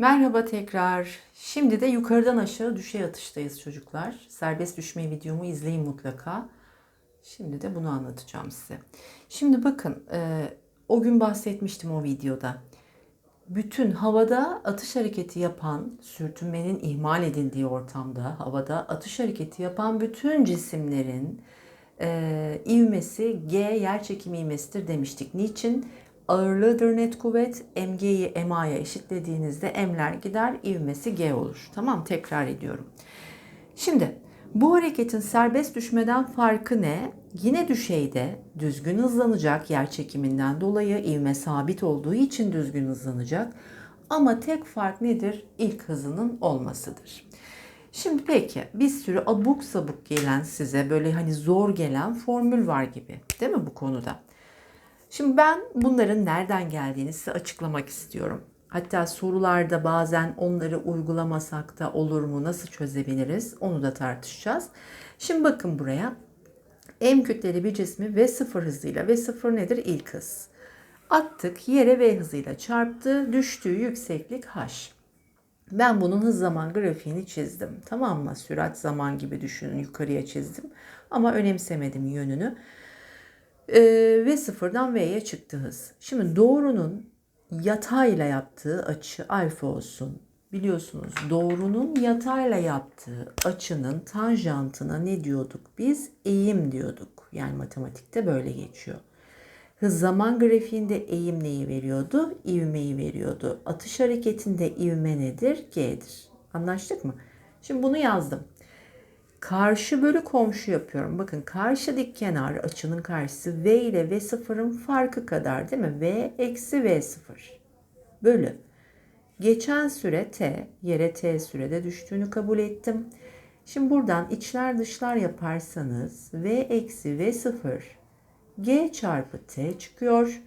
Merhaba tekrar. Şimdi de yukarıdan aşağı düşey atıştayız çocuklar. Serbest düşme videomu izleyin mutlaka. Şimdi de bunu anlatacağım size. Şimdi bakın e, o gün bahsetmiştim o videoda. Bütün havada atış hareketi yapan, sürtünmenin ihmal edildiği ortamda havada atış hareketi yapan bütün cisimlerin e, ivmesi G yer çekimi ivmesidir demiştik. Niçin? Ağırlığıdır net kuvvet. MG'yi MA'ya eşitlediğinizde M'ler gider, ivmesi G olur. Tamam tekrar ediyorum. Şimdi bu hareketin serbest düşmeden farkı ne? Yine düşeyde düzgün hızlanacak yer çekiminden dolayı ivme sabit olduğu için düzgün hızlanacak. Ama tek fark nedir? İlk hızının olmasıdır. Şimdi peki bir sürü abuk sabuk gelen size böyle hani zor gelen formül var gibi değil mi bu konuda? Şimdi ben bunların nereden geldiğini size açıklamak istiyorum. Hatta sorularda bazen onları uygulamasak da olur mu, nasıl çözebiliriz onu da tartışacağız. Şimdi bakın buraya. M kütleli bir cismi V0 hızıyla, V0 nedir? İlk hız. Attık, yere V hızıyla çarptı, düştüğü yükseklik H. Ben bunun hız zaman grafiğini çizdim. Tamam mı? Sürat zaman gibi düşünün. Yukarıya çizdim. Ama önemsemedim yönünü. Ee, ve sıfırdan V'ye çıktı hız. Şimdi doğrunun yatayla yaptığı açı alfa olsun. Biliyorsunuz doğrunun yatayla yaptığı açının tanjantına ne diyorduk? Biz eğim diyorduk. Yani matematikte böyle geçiyor. Hız zaman grafiğinde eğim neyi veriyordu? İvmeyi veriyordu. Atış hareketinde ivme nedir? G'dir. Anlaştık mı? Şimdi bunu yazdım. Karşı bölü komşu yapıyorum. Bakın karşı dik kenar açının karşısı V ile V0'ın farkı kadar değil mi? V eksi V0 bölü. Geçen süre T, yere T sürede düştüğünü kabul ettim. Şimdi buradan içler dışlar yaparsanız V eksi V0 G çarpı T çıkıyor.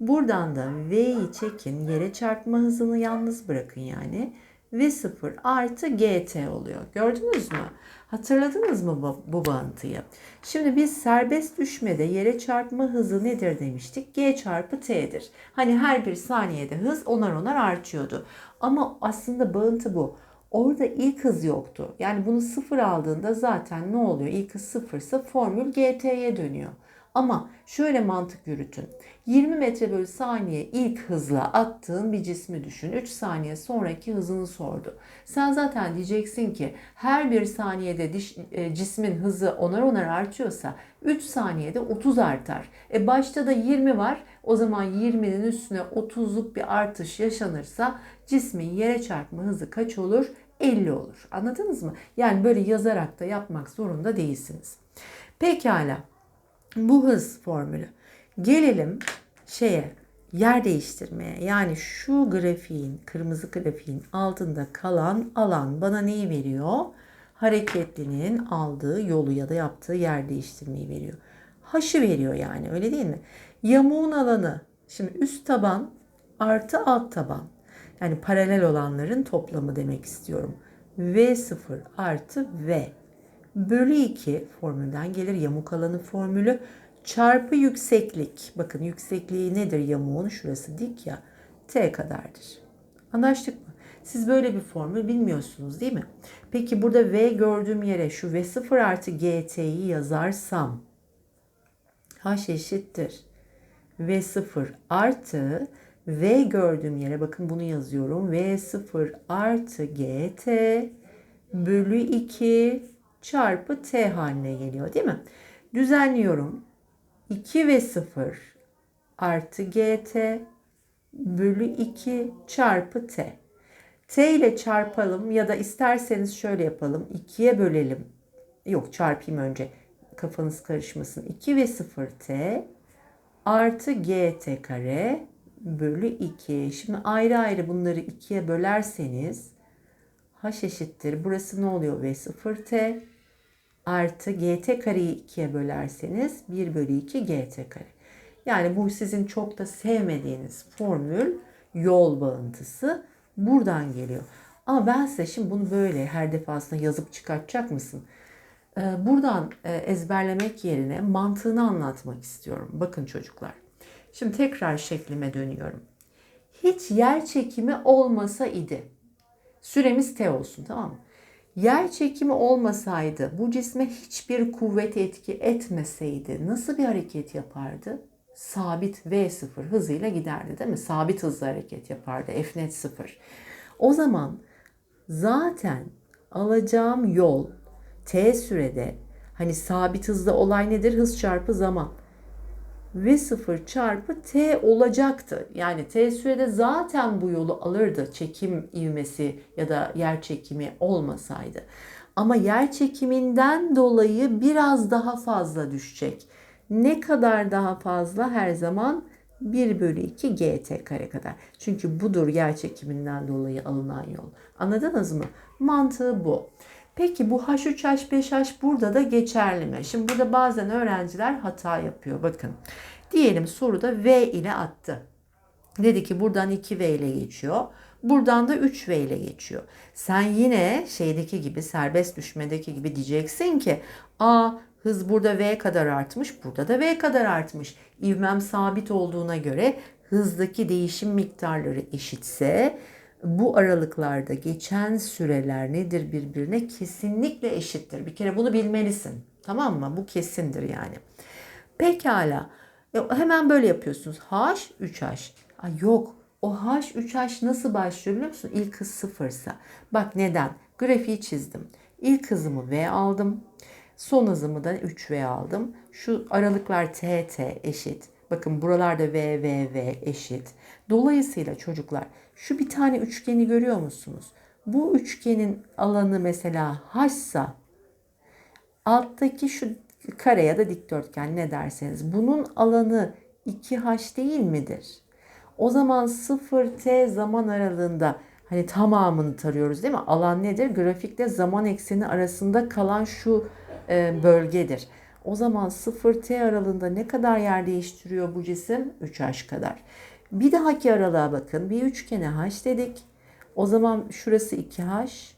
Buradan da V'yi çekin, yere çarpma hızını yalnız bırakın yani. V0 artı GT oluyor. Gördünüz mü? Hatırladınız mı bu, bu bağıntıyı? Şimdi biz serbest düşmede yere çarpma hızı nedir demiştik? G çarpı T'dir. Hani her bir saniyede hız onar onar artıyordu. Ama aslında bağıntı bu. Orada ilk hız yoktu. Yani bunu sıfır aldığında zaten ne oluyor? İlk hız sıfırsa formül GT'ye dönüyor. Ama şöyle mantık yürütün. 20 metre bölü saniye ilk hızla attığın bir cismi düşün. 3 saniye sonraki hızını sordu. Sen zaten diyeceksin ki her bir saniyede diş, e, cismin hızı onar onar artıyorsa 3 saniyede 30 artar. E başta da 20 var. O zaman 20'nin üstüne 30'luk bir artış yaşanırsa cismin yere çarpma hızı kaç olur? 50 olur. Anladınız mı? Yani böyle yazarak da yapmak zorunda değilsiniz. Pekala bu hız formülü. Gelelim şeye yer değiştirmeye. Yani şu grafiğin, kırmızı grafiğin altında kalan alan bana neyi veriyor? Hareketlinin aldığı yolu ya da yaptığı yer değiştirmeyi veriyor. Haşı veriyor yani öyle değil mi? Yamuğun alanı. Şimdi üst taban artı alt taban. Yani paralel olanların toplamı demek istiyorum. V0 artı V bölü 2 formülden gelir. Yamuk alanı formülü çarpı yükseklik. Bakın yüksekliği nedir yamuğun? Şurası dik ya. T kadardır. Anlaştık mı? Siz böyle bir formül bilmiyorsunuz değil mi? Peki burada V gördüğüm yere şu V0 artı GT'yi yazarsam H eşittir. V0 artı V gördüğüm yere bakın bunu yazıyorum. V0 artı GT bölü 2 çarpı t haline geliyor değil mi? Düzenliyorum. 2 ve 0 artı gt bölü 2 çarpı t. t ile çarpalım ya da isterseniz şöyle yapalım. 2'ye bölelim. Yok çarpayım önce. Kafanız karışmasın. 2 ve 0 t artı gt kare bölü 2. Şimdi ayrı ayrı bunları 2'ye bölerseniz h eşittir. Burası ne oluyor? V0t artı gt kareyi 2'ye bölerseniz 1 bölü 2 gt kare. Yani bu sizin çok da sevmediğiniz formül yol bağıntısı buradan geliyor. Ama ben size şimdi bunu böyle her defasında yazıp çıkartacak mısın? Ee, buradan e, ezberlemek yerine mantığını anlatmak istiyorum. Bakın çocuklar. Şimdi tekrar şeklime dönüyorum. Hiç yer çekimi olmasa idi Süremiz t olsun tamam mı? Yer çekimi olmasaydı, bu cisme hiçbir kuvvet etki etmeseydi nasıl bir hareket yapardı? Sabit v0 hızıyla giderdi değil mi? Sabit hızla hareket yapardı. F net 0. O zaman zaten alacağım yol t sürede hani sabit hızda olay nedir? Hız çarpı zaman. V0 çarpı t olacaktı. Yani t sürede zaten bu yolu alırdı çekim ivmesi ya da yer çekimi olmasaydı. Ama yer çekiminden dolayı biraz daha fazla düşecek. Ne kadar daha fazla her zaman 1 bölü 2 gt kare kadar. Çünkü budur yer çekiminden dolayı alınan yol. Anladınız mı? Mantığı bu. Peki bu H3 H5H burada da geçerli mi? Şimdi burada bazen öğrenciler hata yapıyor. Bakın diyelim soruda V ile attı. Dedi ki buradan 2V ile geçiyor. Buradan da 3V ile geçiyor. Sen yine şeydeki gibi serbest düşmedeki gibi diyeceksin ki a hız burada V kadar artmış, burada da V kadar artmış. İvmem sabit olduğuna göre hızdaki değişim miktarları eşitse bu aralıklarda geçen süreler nedir birbirine kesinlikle eşittir. Bir kere bunu bilmelisin. Tamam mı? Bu kesindir yani. Pekala. E, hemen böyle yapıyorsunuz. H, 3H. Ay yok. O H, 3H nasıl başlıyor biliyor musun? İlk hız sıfırsa. Bak neden? Grafiği çizdim. İlk hızımı V aldım. Son hızımı da 3V aldım. Şu aralıklar T, T eşit. Bakın buralarda V, V, V eşit. Dolayısıyla çocuklar şu bir tane üçgeni görüyor musunuz? Bu üçgenin alanı mesela H'sa alttaki şu kare ya da dikdörtgen ne derseniz bunun alanı 2H değil midir? O zaman 0T zaman aralığında hani tamamını tarıyoruz değil mi? Alan nedir? Grafikte zaman ekseni arasında kalan şu e, bölgedir. O zaman 0T aralığında ne kadar yer değiştiriyor bu cisim? 3H kadar. Bir dahaki aralığa bakın. Bir üçgene H dedik. O zaman şurası 2H.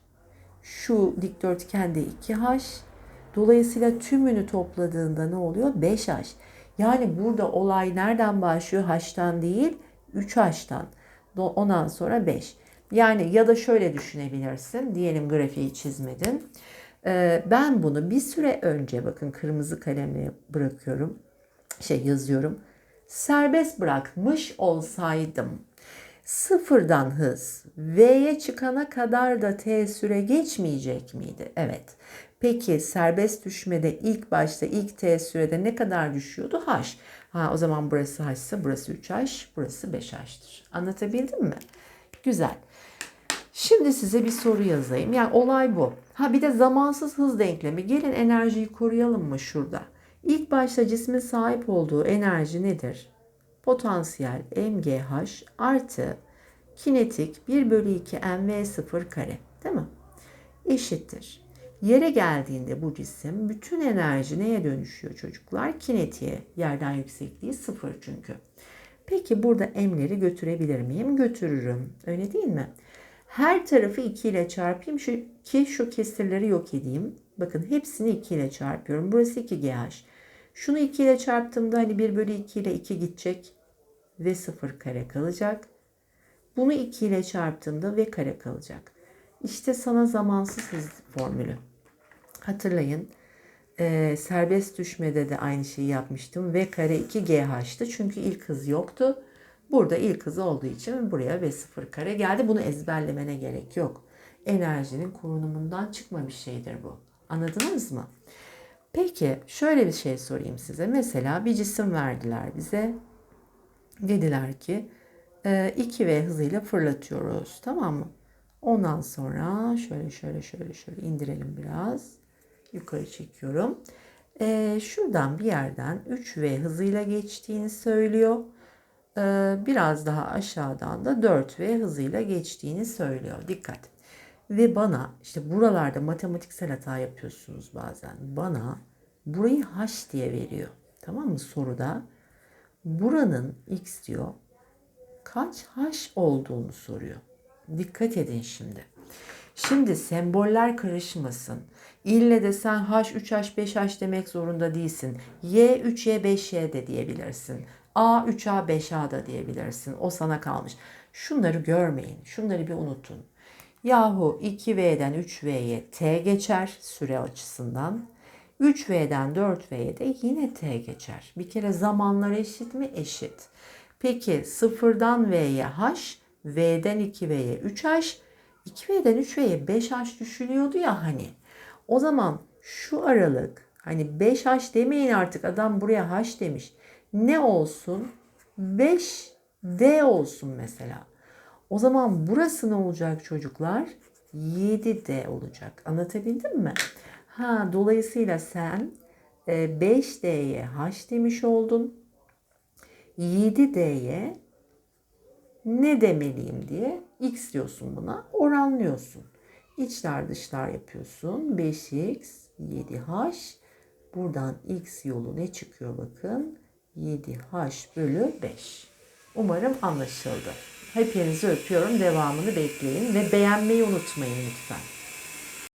Şu dikdörtgende 2H. Dolayısıyla tümünü topladığında ne oluyor? 5H. Yani burada olay nereden başlıyor? H'tan değil 3H'tan. Ondan sonra 5. Yani ya da şöyle düşünebilirsin. Diyelim grafiği çizmedin. Ee, ben bunu bir süre önce bakın kırmızı kalemle bırakıyorum. Şey yazıyorum. Serbest bırakmış olsaydım sıfırdan hız V'ye çıkana kadar da T süre geçmeyecek miydi? Evet. Peki serbest düşmede ilk başta ilk T sürede ne kadar düşüyordu? H. Ha, o zaman burası H ise burası 3H, burası 5H'tır. Anlatabildim mi? Güzel. Şimdi size bir soru yazayım. Yani olay bu. Ha bir de zamansız hız denklemi. Gelin enerjiyi koruyalım mı şurada? İlk başta cismin sahip olduğu enerji nedir? Potansiyel mgh artı kinetik 1 bölü 2 mv0 kare. Değil mi? Eşittir. Yere geldiğinde bu cisim bütün enerji neye dönüşüyor çocuklar? Kinetiğe. Yerden yüksekliği sıfır çünkü. Peki burada m'leri götürebilir miyim? Götürürüm. Öyle değil mi? Her tarafı 2 ile çarpayım şu, ki şu kesirleri yok edeyim. Bakın hepsini 2 ile çarpıyorum. Burası 2GH. Şunu 2 ile çarptığımda hani 1 bölü 2 ile 2 gidecek ve 0 kare kalacak. Bunu 2 ile çarptığımda v kare kalacak. İşte sana zamansız hız formülü. Hatırlayın. E, serbest düşmede de aynı şeyi yapmıştım. V kare 2GH'tı. Çünkü ilk hız yoktu. Burada ilk hız olduğu için buraya V0 kare geldi. Bunu ezberlemene gerek yok. Enerjinin korunumundan çıkma bir şeydir bu. Anladınız mı? Peki şöyle bir şey sorayım size. Mesela bir cisim verdiler bize. Dediler ki 2V e, hızıyla fırlatıyoruz. Tamam mı? Ondan sonra şöyle şöyle şöyle şöyle indirelim biraz. Yukarı çekiyorum. Ee, şuradan bir yerden 3V hızıyla geçtiğini söylüyor. Ee, biraz daha aşağıdan da 4V hızıyla geçtiğini söylüyor. Dikkat. Ve bana işte buralarda matematiksel hata yapıyorsunuz bazen. Bana burayı H diye veriyor. Tamam mı soruda? Buranın X diyor. Kaç H olduğunu soruyor. Dikkat edin şimdi. Şimdi semboller karışmasın. İlle de sen H, 3H, 5H demek zorunda değilsin. Y, 3Y, 5Y de diyebilirsin. A, 3A, 5A da diyebilirsin. O sana kalmış. Şunları görmeyin. Şunları bir unutun. Yahu 2V'den 3V'ye T geçer süre açısından. 3V'den 4V'ye de yine T geçer. Bir kere zamanlar eşit mi? Eşit. Peki 0'dan V'ye H, V'den 2V'ye 3H, 2V'den 3V'ye 5H düşünüyordu ya hani. O zaman şu aralık hani 5H demeyin artık adam buraya H demiş. Ne olsun? 5D olsun mesela. O zaman burası ne olacak çocuklar? 7D olacak. Anlatabildim mi? Ha, dolayısıyla sen e, 5D'ye H demiş oldun. 7D'ye ne demeliyim diye X diyorsun buna. Oranlıyorsun. İçler dışlar yapıyorsun. 5X 7H. Buradan X yolu ne çıkıyor bakın. 7H bölü 5. Umarım anlaşıldı. Hepinizi öpüyorum. Devamını bekleyin ve beğenmeyi unutmayın lütfen.